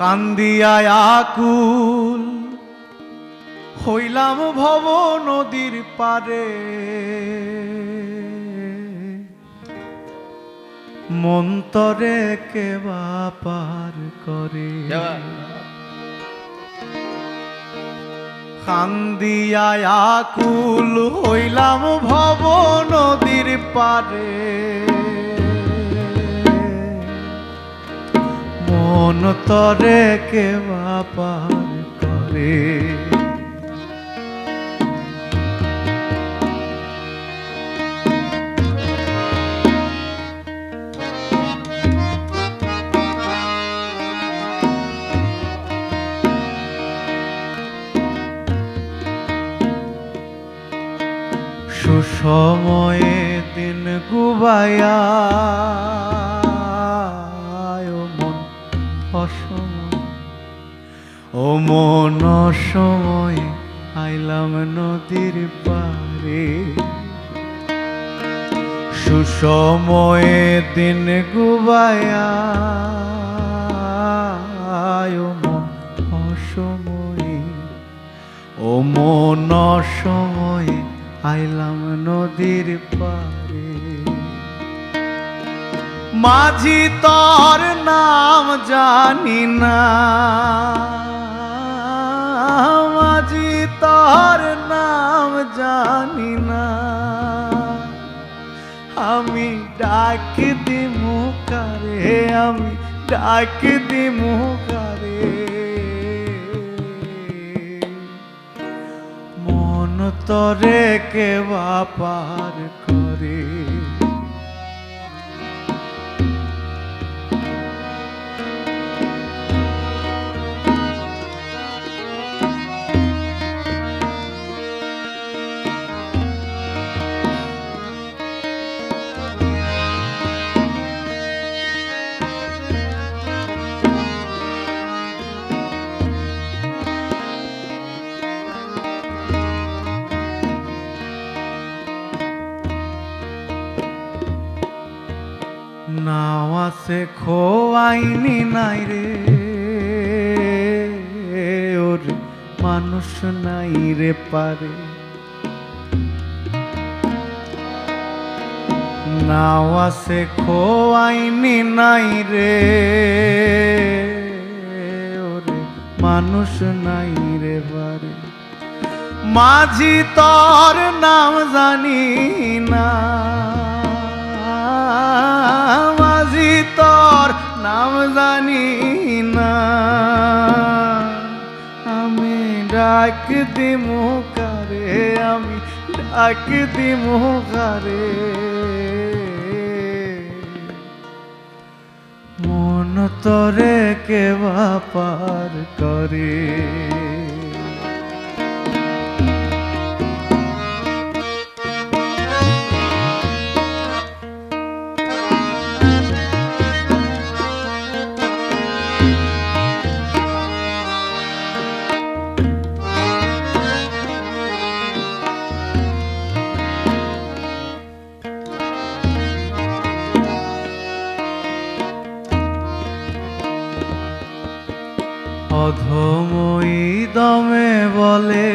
কান্দিয়ায় আকুল। হইলাম ভব নদীর পারে। মন্তরে কে পার করে। কান্দিয়ায় আকুল হইলাম ভব নদীর পারে। তরে কে পার করে। সুসময়ে দিন গুবায়া মন অসময় আইলাম নদীর পারে। সুসময়ে দিন গুবায়া মন অসময়ে। ও মন সময়ে আইলাম নদীর পারে। মাঝি তোর নাম জানি না। মাঝি তোর নাম জানি না। আমি ডাক দিমু কারে, আমি ডাক দিমু কারে। মন তরে কে পার নাও আছে, খোয়াইনি নাই রে। ওর মানুষ নাই রে পারে। নাও আছে, খোয়াইনি নাই রে। ওরে মানুষ নাই রে পারে। মাঝি তোর নাম জানি না। জানি না। আমি ডাক দিমু কারে, আমি ডাক দিমু কারে। মন তরে কে পার করে? অধমই দমে বলে,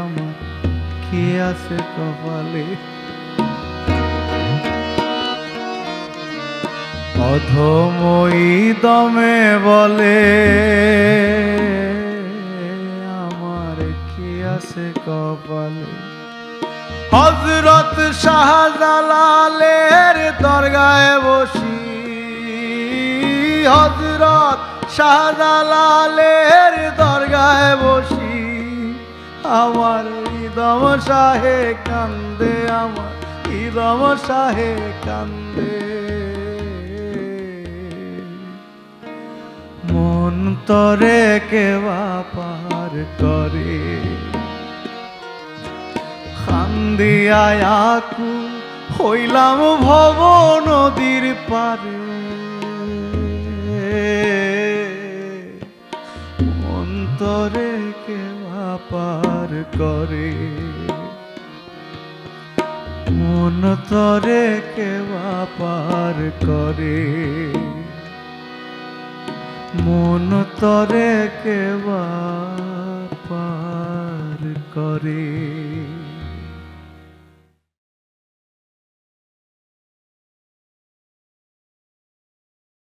আমার কি আছে কপালে? অধমই দমে বলে, আমার কি আছে কপালে? হজরত শাহজালালের দরগায় বসি হজরত শাহজালালের দরগায় বসি। আমার ইদম শাহে কান্দে, আমার ইদম শাহে কান্দে। মন তরে কে পার করে। খান্দিয়ায় আকু হইলাম ভব নদীর পারে। অন্তরে কে পার করে। মন তরে কে পার করে। মন তরে কেবা পার করে।